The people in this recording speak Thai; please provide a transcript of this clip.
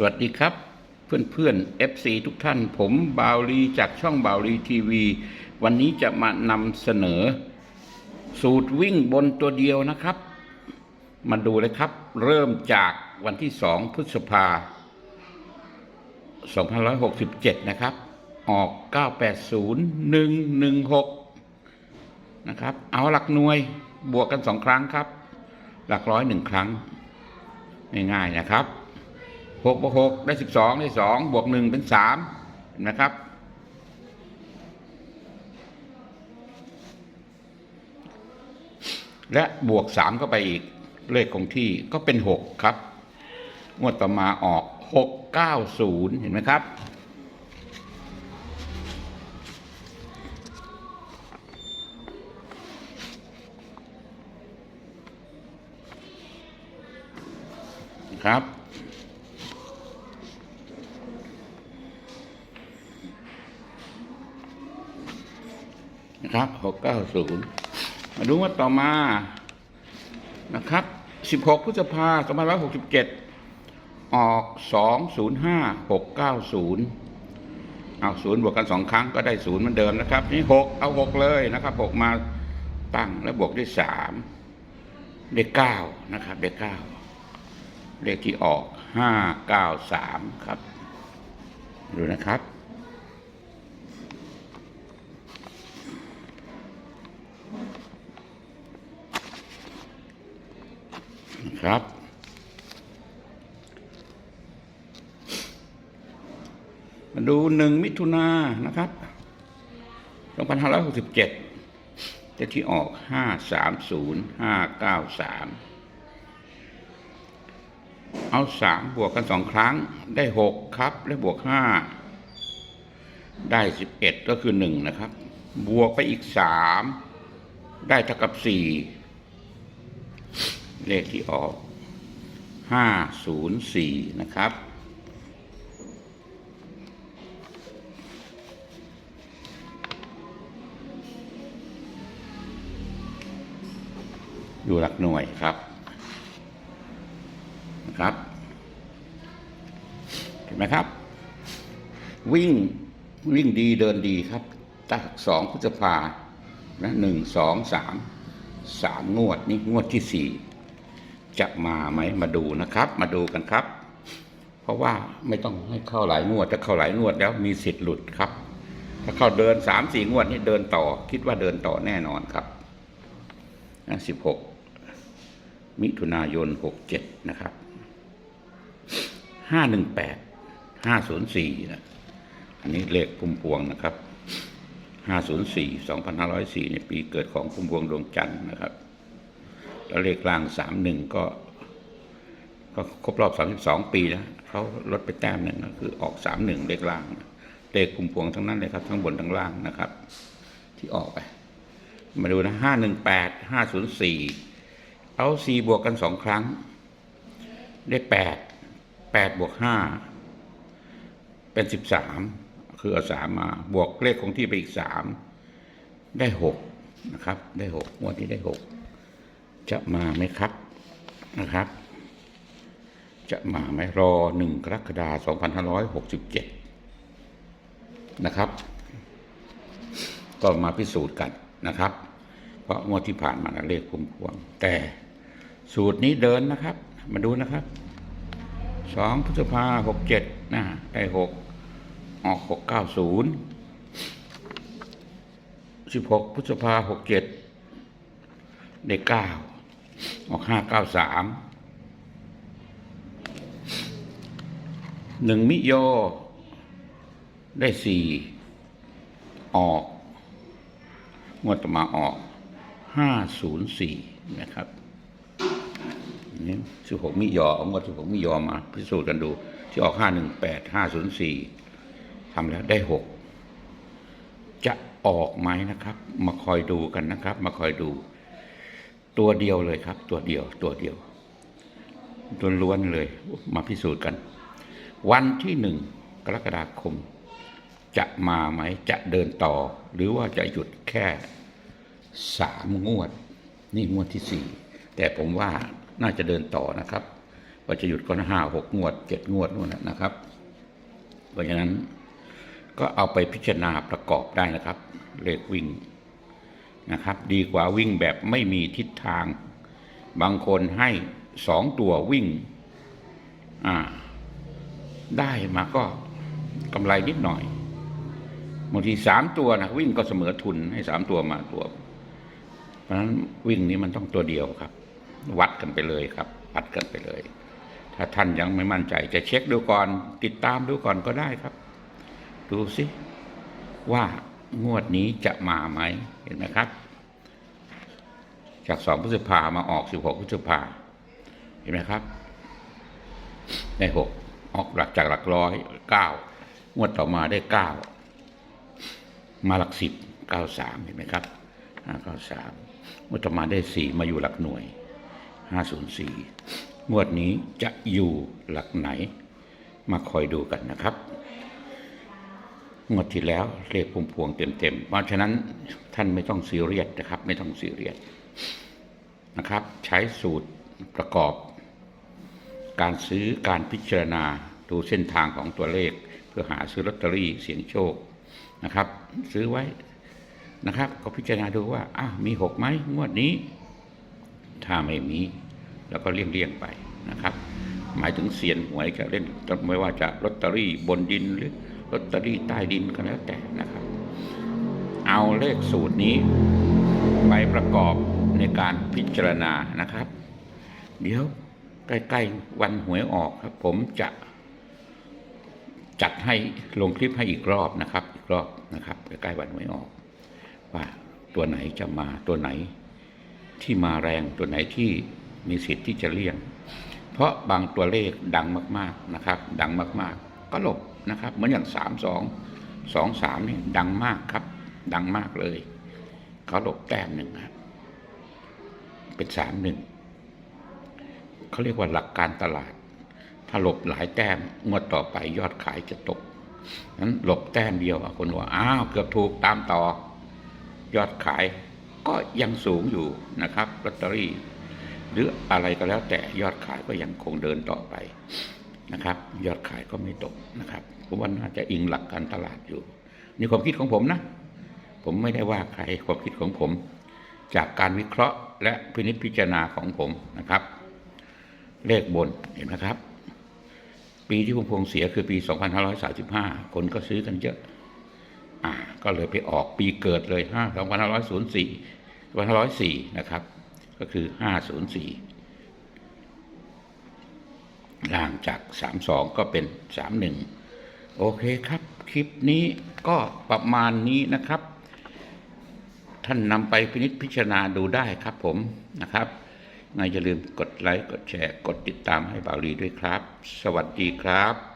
สวัสดีครับ เพื่อนเพื่อน FC ทุกท่าน ผมบาวลีจากช่องบาวลีทีวี วันนี้จะมานำเสนอ สูตรวิ่งบนตัวเดียวนะครับ มาดูเลยครับ เริ่มจากวันที่ 2 พฤษภา2567 นะครับ ออก 980116 นะครับ เอาหลักหน่วยบวกกันสองครั้งครับ หลักร้อยหนึ่งครั้ง ง่ายๆนะครับ หกบวกหกได้สิบสองได้สองบวกหนึ่งเป็นสามนไหมครับ และบวกสามเข้าไปอีกเลขคงที่ก็เป็นหกครับงวดต่อมาออกหกเก้าศูนย์เห็นไหมครับครับ นะครับหกเก้าศูนย์มาดูว่าต่อมานะครับสิบหกพฤษภาสองพันร้อยหกสิบเจ็ดออกสองศูนย์ห้าหกเก้าศูนย์เอาศูนย์บวกกันสองครั้งก็ได้ศูนย์เหมือนเดิมนะครับ นี่หกเอาหกเลยนะครับหกมาตั้งแล้วบวกด้วยสามได้เก้านะครับได้เก้าเลขที่ออกห้าเก้าสามครับ ดูนะครับ ครับมาดูหนึ่งมิถุนานนะครับสองพันห้าร้อยหกสิบเจ็ดเลขที่ออกห้าสามศูนย์ห้าเก้าสามเอาสามบวกกันสองครั้ง ได้หกครับ และบวกห้าได้สิบเอ็ดก็คือหนึ่งนะครับ บวกไปอีกสามได้เท่ากับสี่ เลขที่ออกห้าศูนย์สี่นะครับ อยู่หลักหน่วยครับนะครับ เห็นไหมครับ วิ่งวิ่งดีเดินดีครับตั้งสองพฤษภานะหนึ่งสองสามสามงวดนี่งวดที่สี่ จะมาไหมมาดูนะครับ มาดูกันครับ เพราะว่าไม่ต้องให้เข้าหลายงวดถ้าเข้าหลายงวดแล้วมีสิทธิ์หลุดครับ ถ้าเข้าเดินสามสี่งวดนี่เดินต่อ คิดว่าเดินต่อแน่นอนครับสิบหกมิถุนายนหกเจ็ดนะครับห้าหนึ่งแปดห้าศูนย์สี่นะอันนี้เลขพุ่มพวงนะครับห้าศูนย์สี่สองพันห้าร้อยสี่ในปีเกิดของพุ่มพวงดวงจันทร์นะครับ แล้วเลขล่างสามหนึ่งก็ ก็ครบรอบสามสิบสองปีนะเขาลดไปแต้มหนึ่งก็คือออกสามหนึ่งเลขล่างเลขพุ่มพวงทั้งนั้นเลยครับ ทั้งบนทั้งล่างนะครับ ที่ออกไป มาดูนะห้าหนึ่งแปดห้าศูนย์สี่เอาสี่บวกกันสองครั้ง ได้แปดแปดบวกห้าเป็นสิบสามคือเอาสามมา บวกเลขคงที่ไปอีกสามได้หกนะครับ ได้หกงวดนี้ได้หก จะมาไหมครับนะครับ จะมาไหมรอหนึ่งกรกฎาคมสองพันห้าร้อยหกสิบเจ็ดนะครับ ก็มาพิสูจน์กันนะครับ เพราะงวดที่ผ่านมาเลขพุ่มพวง แต่สูตรนี้เดินนะครับ มาดูนะครับสองพฤษภาหกเจ็ดนะได้หกออกหกเก้าศูนย์สิบหกพฤษภาหกเจ็ดได้เก้า ออกห้าเก้าสามหนึ่งมิโย ได้สี่ออก งวดต่อมาออกห้าศูนย์สี่นะครับนี่สิบหกมิยอเอางวดสิบหกมิยอมา พิสูจน์กันดู ที่ออกห้าหนึ่งแปดห้าศูนย์สี่ทำแล้วได้หกจะออกไหมนะครับ มาคอยดูกันนะครับ มาคอยดู ตัวเดียวเลยครับ ตัวเดียวตัวเดียวตัวล้วนเลย มาพิสูจน์กัน วันที่หนึ่งกรกฎาคม จะมาไหมจะเดินต่อ หรือว่าจะหยุดแค่สามงวด นี่งวดที่สี่แต่ผมว่าน่าจะเดินต่อนะครับก็จะหยุดก็ห้าหกงวดเจ็ดงวดนู่นนะนะครับ เพราะฉะนั้นก็เอาไปพิจารณาประกอบได้นะครับ เลขวิ่ง นะครับ ดีกว่าวิ่งแบบไม่มีทิศทาง บางคนให้สองตัววิ่งได้มาก็กำไรนิดหน่อยบางทีสามตัวนะวิ่งก็เสมอทุนให้สามตัวมาตัว เพราะฉะนั้นวิ่งนี้มันต้องตัวเดียวครับ วัดกันไปเลยครับ วัดกันไปเลย ถ้าท่านยังไม่มั่นใจ จะเช็คดูก่อน ติดตามดูก่อนก็ได้ครับ ดูสิว่า งวดนี้จะมาไหมเห็นไหมครับ จากสองพฤษภามาออกสิบหกพฤษภาเห็นไหมครับ ได้หกออกหลักจากหลักร้อยเก้างวดต่อมาได้เก้ามาหลักสิบเก้าสามเห็นไหมครับห้าเก้าสามงวดต่อมาได้สี่มาอยู่หลักหน่วยห้าศูนย์สี่งวดนี้จะอยู่หลักไหน มาคอยดูกันนะครับ งวดที่แล้วเลขพุ่มพวงเต็มๆ เพราะฉะนั้นท่านไม่ต้องซีเรียสนะครับ ไม่ต้องซีเรียสนะครับ ใช้สูตรประกอบ การซื้อการพิจารณาดูเส้นทางของตัวเลข เพื่อหาซื้อลอตเตอรี่เสียงโชคนะครับ ซื้อไว้นะครับ ก็พิจารณาดูว่าอ้าวมีหกไหมงวดนี้ ถ้าไม่มีแล้วก็เลี่ยงๆไปนะครับ หมายถึงเสียนหวยจะเล่นไม่ว่าจะลอตเตอรี่บนดินหรือ ลอตเตอรี่ใต้ดินก็แล้วแต่นะครับ เอาเลขสูตรนี้ไปประกอบในการพิจารณานะครับ เดี๋ยวใกล้ๆวันหวยออกครับ ผมจะจัดให้ลงคลิปให้อีกรอบนะครับ อีกรอบนะครับใกล้ๆวันหวยออก ว่าตัวไหนจะมาตัวไหนที่มาแรงตัวไหนที่มีสิทธิ์ที่จะเลี่ยง เพราะบางตัวเลขดังมาก ๆนะครับ ดังมาก ๆ ก็หลบนะครับ เหมือนอย่างสามสองสองสามนี่ดังมากครับ ดังมากเลยเขาหลบแต้มหนึ่งครับ เป็นสามหนึ่งเขาเรียกว่าหลักการตลาด ถ้าหลบหลายแต้มงวดต่อไปยอดขายจะตกนั้นหลบแต้มเดียวคนว่าอ้าวเกือบถูกตามต่อ ยอดขายก็ยังสูงอยู่นะครับลอตเตอรี่ หรืออะไรก็แล้วแต่ยอดขายก็ยังคงเดินต่อไป นะครับ ยอดขายก็ไม่ตกนะครับผมว่าน่าจะอิงหลักการตลาดอยู่ นี่ความคิดของผมนะ ผมไม่ได้ว่าใครความคิดของผม จากการวิเคราะห์และพินิจพิจารณาของผมนะครับ เลขบนเห็นไหมครับ ปีที่พุ่มพวงเสียคือปี 2535 คนก็ซื้อกันเยอะอ่าก็เลยไปออกปีเกิดเลย 5 2504 2504 นะครับ ก็คือ 504 ล่างจาก 32 ก็เป็น 31 โอเคครับ คลิปนี้ก็ประมาณนี้นะครับ ท่านนำไปพินิจพิจารณาดูได้ครับผมนะครับไงอย่าลืมกดไลค์ กดแชร์ กดติดตามให้บาลีด้วยครับ สวัสดีครับ